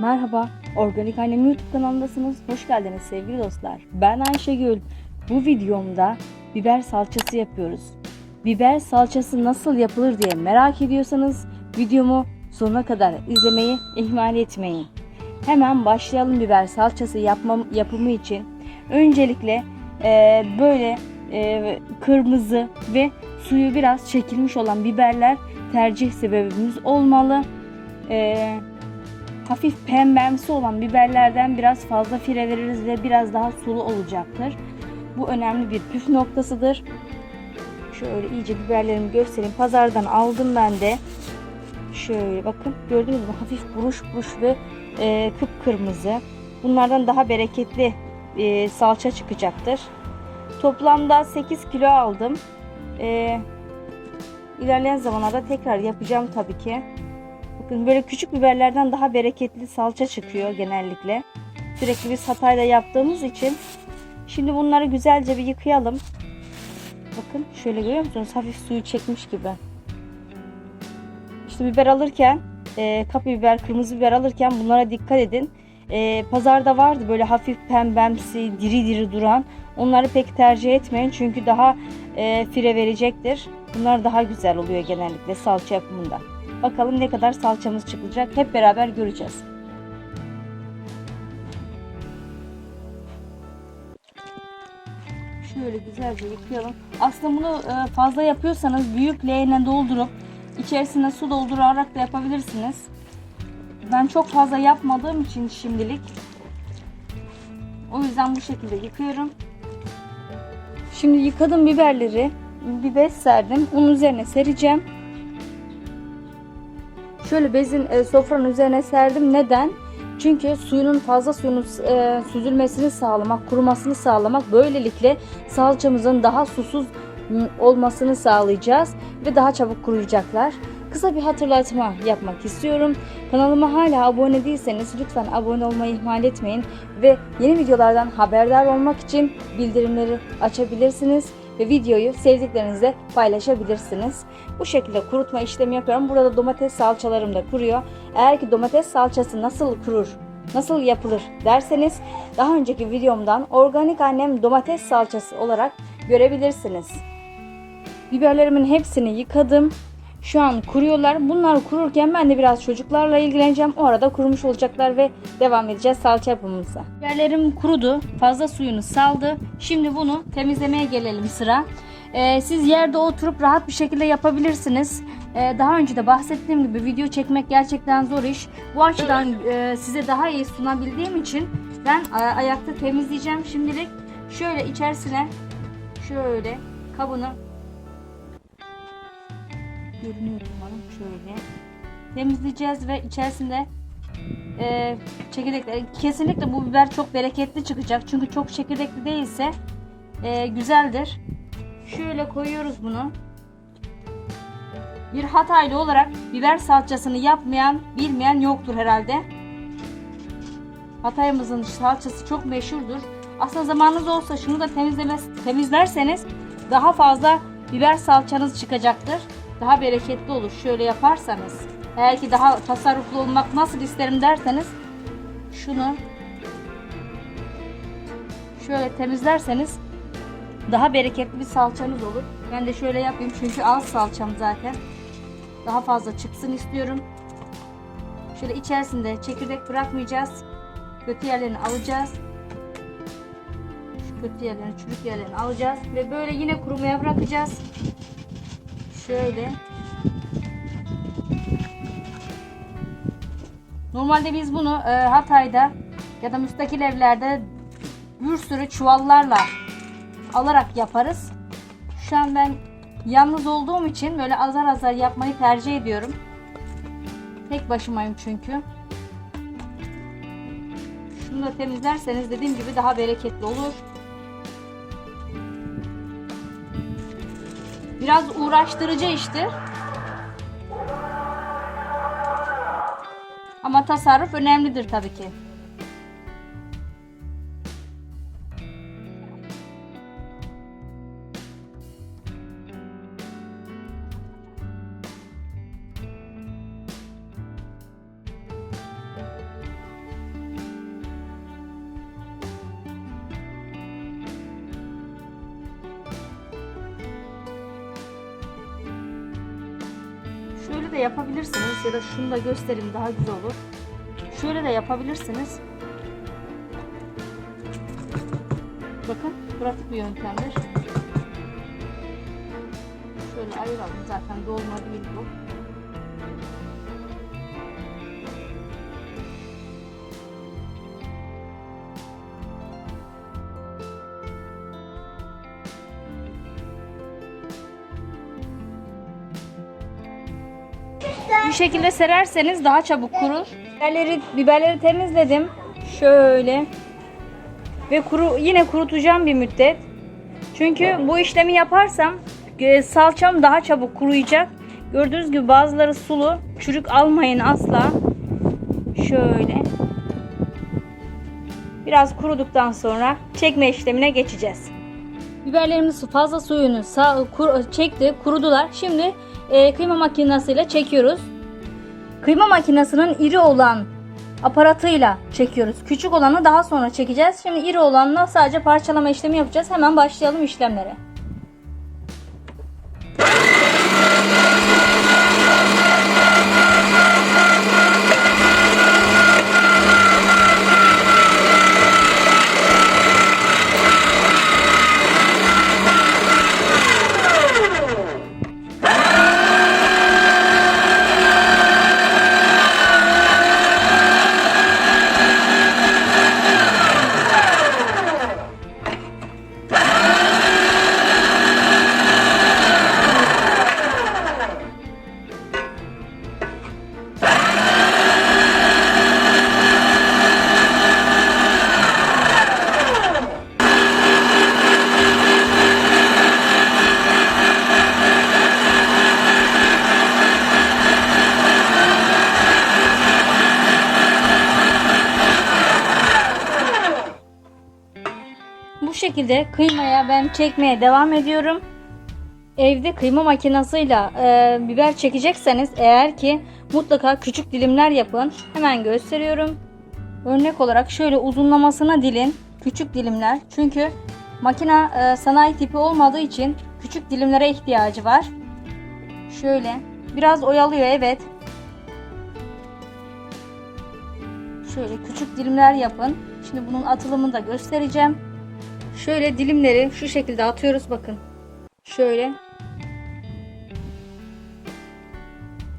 Merhaba, Organik Annem YouTube kanalındasınız. Hoş geldiniz sevgili dostlar. Ben Ayşegül. Bu videomda biber salçası yapıyoruz. Biber salçası nasıl yapılır diye merak ediyorsanız videomu sonuna kadar izlemeyi ihmal etmeyin. Hemen başlayalım biber salçası yapmam, yapımı için. Öncelikle e, böyle e, kırmızı ve suyu biraz çekilmiş olan biberler tercih sebebimiz olmalı. E, hafif pembemsi olan biberlerden biraz fazla fire veririz ve biraz daha sulu olacaktır. Bu önemli bir püf noktasıdır. Şöyle iyice biberlerimi göstereyim. Pazardan aldım ben de. Şöyle bakın gördünüz mü? Hafif buruş buruş ve e, kıpkırmızı. Bunlardan daha bereketli e, salça çıkacaktır. Toplamda 8 kilo aldım. E, ilerleyen zamanlarda tekrar yapacağım tabii ki. Böyle küçük biberlerden daha bereketli salça çıkıyor genellikle. Sürekli biz Hatay'da yaptığımız için. Şimdi bunları güzelce bir yıkayalım. Bakın şöyle görüyor musunuz? Hafif suyu çekmiş gibi. İşte biber alırken, e, kapya biber, kırmızı biber alırken bunlara dikkat edin. E, pazarda vardı böyle hafif pembemsi, diri diri duran. Onları pek tercih etmeyin çünkü daha e, fire verecektir. Bunlar daha güzel oluyor genellikle salça yapımında. Bakalım ne kadar salçamız çıkacak. Hep beraber göreceğiz. Şöyle güzelce yıkayalım. Aslında bunu e, fazla yapıyorsanız büyük leğene doldurup içerisine su doldurarak da yapabilirsiniz. Ben çok fazla yapmadığım için şimdilik o yüzden bu şekilde yıkıyorum. Şimdi yıkadım biberleri. Bir bez serdim. Onun üzerine sereceğim. Şöyle bezin e, sofranın üzerine serdim. Neden? Çünkü suyunun fazla suyunun e, süzülmesini sağlamak, kurumasını sağlamak böylelikle salçamızın daha susuz m, olmasını sağlayacağız ve daha çabuk kuruyacaklar. Kısa bir hatırlatma yapmak istiyorum. Kanalıma hala abone değilseniz lütfen abone olmayı ihmal etmeyin ve yeni videolardan haberdar olmak için bildirimleri açabilirsiniz ve videoyu sevdiklerinizle paylaşabilirsiniz. Bu şekilde kurutma işlemi yapıyorum. Burada domates salçalarım da kuruyor. Eğer ki domates salçası nasıl kurur, nasıl yapılır derseniz daha önceki videomdan organik annem domates salçası olarak görebilirsiniz. Biberlerimin hepsini yıkadım. Şu an kuruyorlar. Bunlar kururken ben de biraz çocuklarla ilgileneceğim. O arada kurumuş olacaklar ve devam edeceğiz salça yapımımıza. Biberlerim kurudu. Fazla suyunu saldı. Şimdi bunu temizlemeye gelelim sıra. Ee, siz yerde oturup rahat bir şekilde yapabilirsiniz. Ee, daha önce de bahsettiğim gibi video çekmek gerçekten zor iş. Bu açıdan e, size daha iyi sunabildiğim için ben ayakta temizleyeceğim. Şimdilik şöyle içerisine şöyle kabını görünüyor umarım. Şöyle. Temizleyeceğiz ve içerisinde e, çekirdekler kesinlikle bu biber çok bereketli çıkacak. Çünkü çok çekirdekli değilse e, güzeldir. Şöyle koyuyoruz bunu. Bir Hataylı olarak biber salçasını yapmayan bilmeyen yoktur herhalde. Hatay'ımızın salçası çok meşhurdur. Aslında zamanınız olsa şunu da temizlemez, temizlerseniz daha fazla biber salçanız çıkacaktır daha bereketli olur şöyle yaparsanız. Eğer ki daha tasarruflu olmak nasıl isterim derseniz şunu şöyle temizlerseniz daha bereketli bir salçanız olur. Ben de şöyle yapayım çünkü az salçam zaten. Daha fazla çıksın istiyorum. Şöyle içerisinde çekirdek bırakmayacağız. Kötü yerlerini alacağız. Kötü yerlerini, çürük yerlerini alacağız ve böyle yine kurumaya bırakacağız. Şöyle. Normalde biz bunu e, Hatay'da ya da müstakil evlerde bir sürü çuvallarla alarak yaparız. Şu an ben yalnız olduğum için böyle azar azar yapmayı tercih ediyorum. Tek başımayım çünkü. Şunu da temizlerseniz dediğim gibi daha bereketli olur. Biraz uğraştırıcı iştir. Ama tasarruf önemlidir tabii ki. Şöyle de yapabilirsiniz ya da şunu da göstereyim daha güzel olur. Şöyle de yapabilirsiniz. Bakın pratik bir yöntemdir. Şöyle ayıralım zaten dolma değil bu. Bu şekilde sererseniz daha çabuk kurur. Biberleri, biberleri temizledim. Şöyle. Ve kuru, yine kurutacağım bir müddet. Çünkü bu işlemi yaparsam e, salçam daha çabuk kuruyacak. Gördüğünüz gibi bazıları sulu. Çürük almayın asla. Şöyle. Biraz kuruduktan sonra çekme işlemine geçeceğiz. Biberlerimiz fazla suyunu sağ, kur, çekti, kurudular. Şimdi e, kıyma makinesiyle çekiyoruz. Kıyma makinesinin iri olan aparatıyla çekiyoruz. Küçük olanı daha sonra çekeceğiz. Şimdi iri olanla sadece parçalama işlemi yapacağız. Hemen başlayalım işlemlere. Şekilde kıymaya ben çekmeye devam ediyorum. Evde kıyma makinasıyla e, biber çekecekseniz eğer ki mutlaka küçük dilimler yapın. Hemen gösteriyorum. Örnek olarak şöyle uzunlamasına dilin. Küçük dilimler. Çünkü makina e, sanayi tipi olmadığı için küçük dilimlere ihtiyacı var. Şöyle. Biraz oyalıyor evet. Şöyle küçük dilimler yapın. Şimdi bunun atılımını da göstereceğim. Şöyle dilimleri şu şekilde atıyoruz bakın. Şöyle.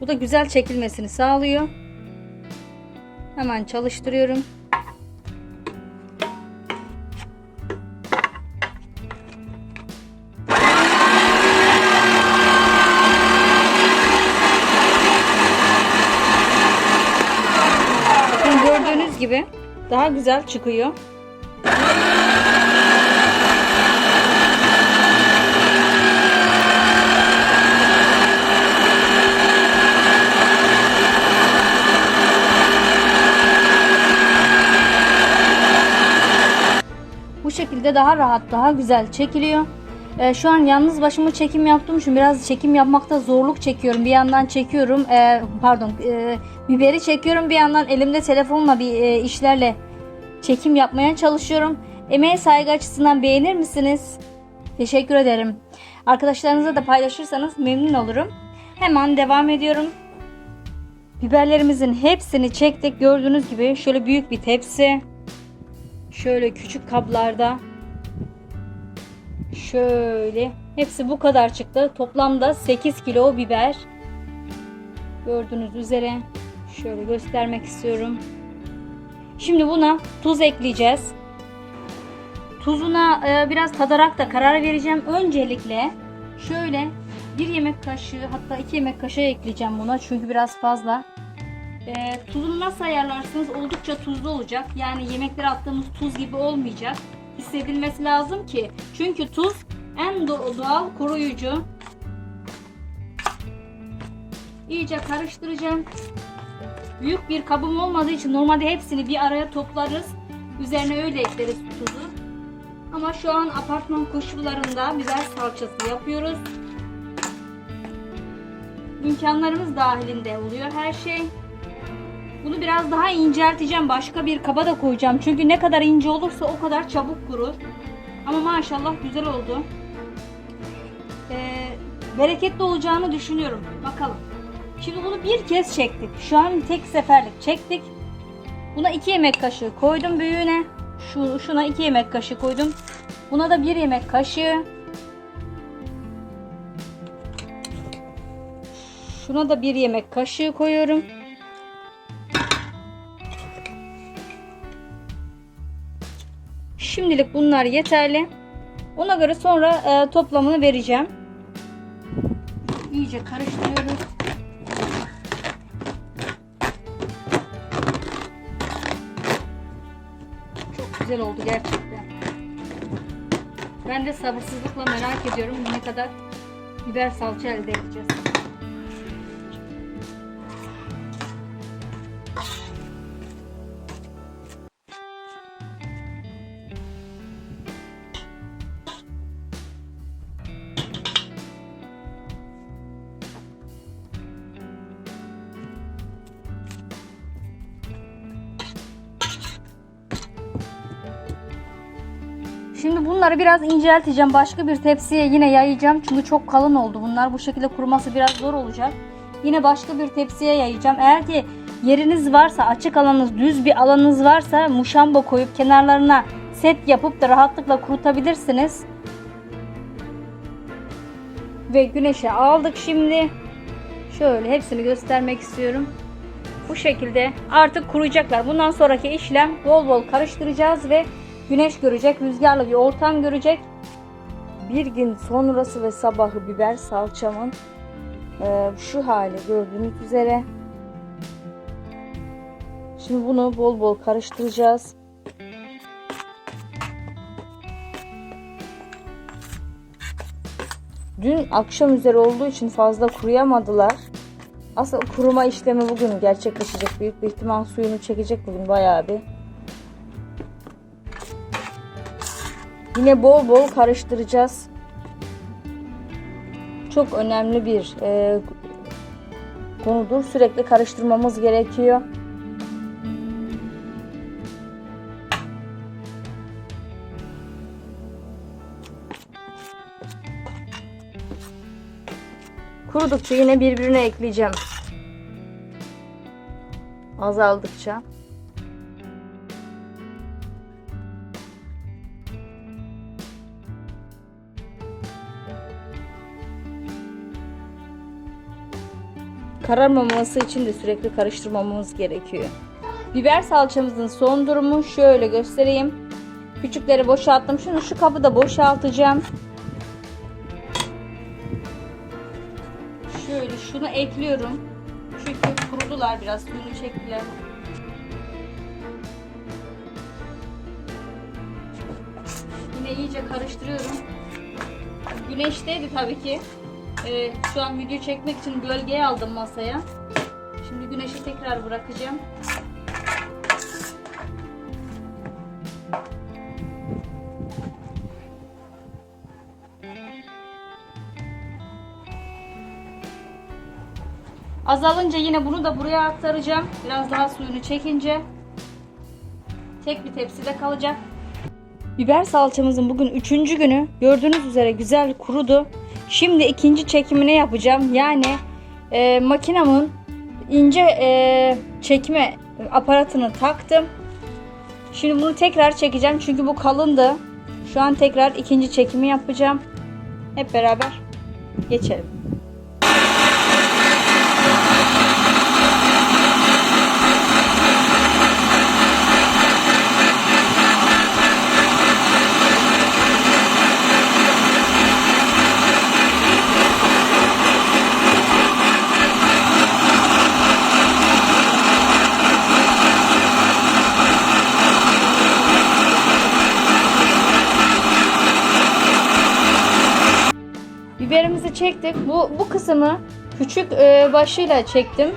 Bu da güzel çekilmesini sağlıyor. Hemen çalıştırıyorum. Bakın gördüğünüz gibi daha güzel çıkıyor. Daha rahat, daha güzel çekiliyor. Ee, şu an yalnız başıma çekim yaptığım için biraz çekim yapmakta zorluk çekiyorum. Bir yandan çekiyorum, e, pardon, e, biberi çekiyorum. Bir yandan elimde telefonla bir e, işlerle çekim yapmaya çalışıyorum. Emeğe saygı açısından beğenir misiniz? Teşekkür ederim. Arkadaşlarınızla da paylaşırsanız memnun olurum. Hemen devam ediyorum. Biberlerimizin hepsini çektik. Gördüğünüz gibi şöyle büyük bir tepsi. Şöyle küçük kablarda. Şöyle. Hepsi bu kadar çıktı. Toplamda 8 kilo biber. Gördüğünüz üzere. Şöyle göstermek istiyorum. Şimdi buna tuz ekleyeceğiz. Tuzuna e, biraz tadarak da karar vereceğim. Öncelikle şöyle bir yemek kaşığı hatta iki yemek kaşığı ekleyeceğim buna. Çünkü biraz fazla. E, tuzunu nasıl ayarlarsınız? Oldukça tuzlu olacak. Yani yemeklere attığımız tuz gibi olmayacak. Hissedilmesi lazım ki. Çünkü tuz en do- doğal koruyucu. İyice karıştıracağım. Büyük bir kabım olmadığı için normalde hepsini bir araya toplarız. Üzerine öyle ekleriz tuzu. Ama şu an apartman koşullarında biber salçası yapıyoruz. İmkanlarımız dahilinde oluyor her şey. Bunu biraz daha incelteceğim. Başka bir kaba da koyacağım. Çünkü ne kadar ince olursa o kadar çabuk kurur. Ama maşallah güzel oldu. Ee, bereketli olacağını düşünüyorum. Bakalım. Şimdi bunu bir kez çektik. Şu an tek seferlik çektik. Buna 2 yemek kaşığı koydum büyüğüne. Şu, şuna 2 yemek kaşığı koydum. Buna da 1 yemek kaşığı. Şuna da 1 yemek kaşığı koyuyorum. Şimdilik bunlar yeterli. Ona göre sonra e, toplamını vereceğim. İyice karıştırıyoruz. Çok güzel oldu gerçekten. Ben de sabırsızlıkla merak ediyorum ne kadar biber salça elde edeceğiz. Bunları biraz incelteceğim. Başka bir tepsiye yine yayacağım. Çünkü çok kalın oldu bunlar. Bu şekilde kuruması biraz zor olacak. Yine başka bir tepsiye yayacağım. Eğer ki yeriniz varsa, açık alanınız, düz bir alanınız varsa muşamba koyup kenarlarına set yapıp da rahatlıkla kurutabilirsiniz. Ve güneşe aldık şimdi. Şöyle hepsini göstermek istiyorum. Bu şekilde artık kuruyacaklar. Bundan sonraki işlem bol bol karıştıracağız ve güneş görecek, rüzgarlı bir ortam görecek. Bir gün sonrası ve sabahı biber salçamın e, şu hali gördüğünüz üzere. Şimdi bunu bol bol karıştıracağız. Dün akşam üzeri olduğu için fazla kuruyamadılar. Aslında kuruma işlemi bugün gerçekleşecek. Büyük bir ihtimal suyunu çekecek bugün bayağı bir. Yine bol bol karıştıracağız. Çok önemli bir e, konudur. Sürekli karıştırmamız gerekiyor. Kurudukça yine birbirine ekleyeceğim. Azaldıkça. Kararmaması için de sürekli karıştırmamamız gerekiyor. Biber salçamızın son durumu şöyle göstereyim. Küçükleri boşalttım. Şunu şu kabı da boşaltacağım. Şöyle şunu ekliyorum. Çünkü kurudular biraz suyunu çektiler. Yine iyice karıştırıyorum. Güneşteydi tabii ki. Ee, şu an video çekmek için gölgeye aldım masaya. Şimdi güneşi tekrar bırakacağım. Azalınca yine bunu da buraya aktaracağım. Biraz daha suyunu çekince. Tek bir tepside kalacak. Biber salçamızın bugün üçüncü günü. Gördüğünüz üzere güzel kurudu. Şimdi ikinci çekimini yapacağım. Yani e, makinamın ince e, çekme aparatını taktım. Şimdi bunu tekrar çekeceğim çünkü bu kalındı. Şu an tekrar ikinci çekimi yapacağım. Hep beraber geçelim. Çektik. Bu bu kısmı küçük e, başıyla çektim.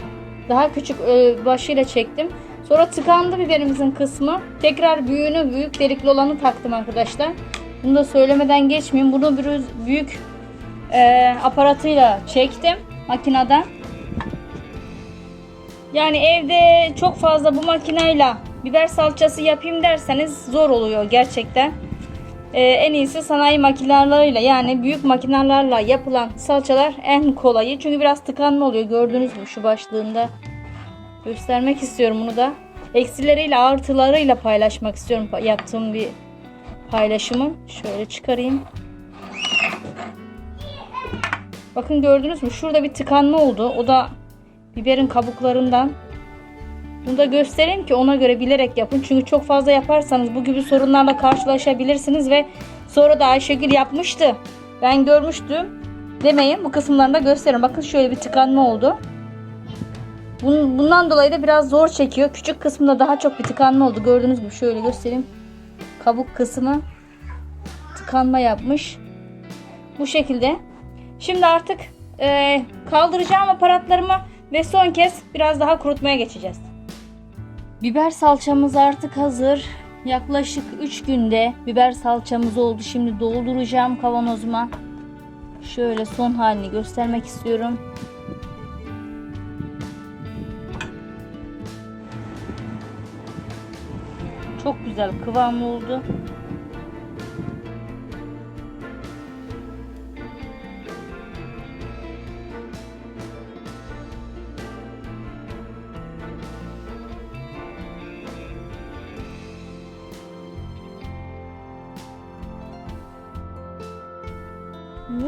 Daha küçük e, başıyla çektim. Sonra tıkandı biberimizin kısmı. Tekrar büyüğünü, büyük delikli olanı taktım arkadaşlar. Bunu da söylemeden geçmeyeyim. Bunu biraz büyük e, aparatıyla çektim makineden. Yani evde çok fazla bu makineyle biber salçası yapayım derseniz zor oluyor gerçekten. E, en iyisi sanayi makinelerle yani büyük makinelerle yapılan salçalar en kolayı. Çünkü biraz tıkanma oluyor gördünüz mü şu başlığında. Göstermek istiyorum bunu da. Eksileriyle artılarıyla paylaşmak istiyorum yaptığım bir paylaşımın. Şöyle çıkarayım. Bakın gördünüz mü? Şurada bir tıkanma oldu. O da biberin kabuklarından. Bunu da göstereyim ki ona göre bilerek yapın. Çünkü çok fazla yaparsanız bu gibi sorunlarla karşılaşabilirsiniz ve sonra da Ayşegül yapmıştı. Ben görmüştüm. Demeyin bu kısımlarını da gösteririm. Bakın şöyle bir tıkanma oldu. Bun- Bundan dolayı da biraz zor çekiyor. Küçük kısmında daha çok bir tıkanma oldu. Gördüğünüz gibi şöyle göstereyim. Kabuk kısmı tıkanma yapmış. Bu şekilde. Şimdi artık eee, kaldıracağım aparatlarımı ve son kez biraz daha kurutmaya geçeceğiz. Biber salçamız artık hazır. Yaklaşık 3 günde biber salçamız oldu. Şimdi dolduracağım kavanozuma. Şöyle son halini göstermek istiyorum. Çok güzel kıvamı oldu.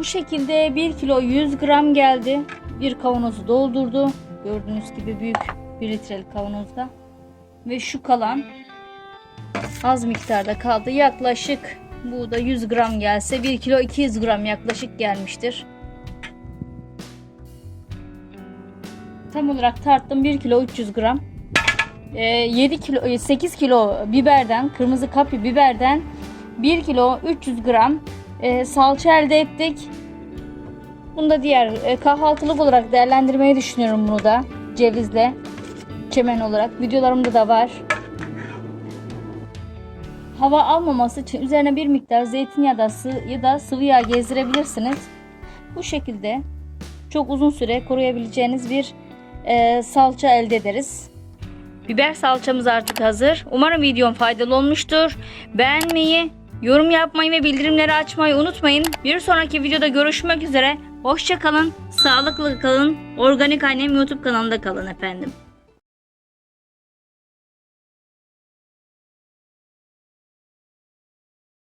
Şekilde 1 kilo 100 gram geldi. Bir kavanozu doldurdu. Gördüğünüz gibi büyük 1 litrelik kavanozda. Ve şu kalan az miktarda kaldı. Yaklaşık bu da 100 gram gelse 1 kilo 200 gram yaklaşık gelmiştir. Tam olarak tarttım 1 kilo 300 gram. Ee, 7 kilo e, 8 kilo biberden kırmızı kapya biberden 1 kilo 300 gram e, salça elde ettik. Bunu da diğer e, kahvaltılık olarak değerlendirmeyi düşünüyorum bunu da cevizle çemen olarak videolarımda da var. Hava almaması için üzerine bir miktar zeytinyağı da ya da sıvı yağ gezdirebilirsiniz. Bu şekilde çok uzun süre koruyabileceğiniz bir e, salça elde ederiz. Biber salçamız artık hazır. Umarım videom faydalı olmuştur. Beğenmeyi, yorum yapmayı ve bildirimleri açmayı unutmayın. Bir sonraki videoda görüşmek üzere. Hoşça kalın, sağlıklı kalın. Organik Annem YouTube kanalında kalın efendim.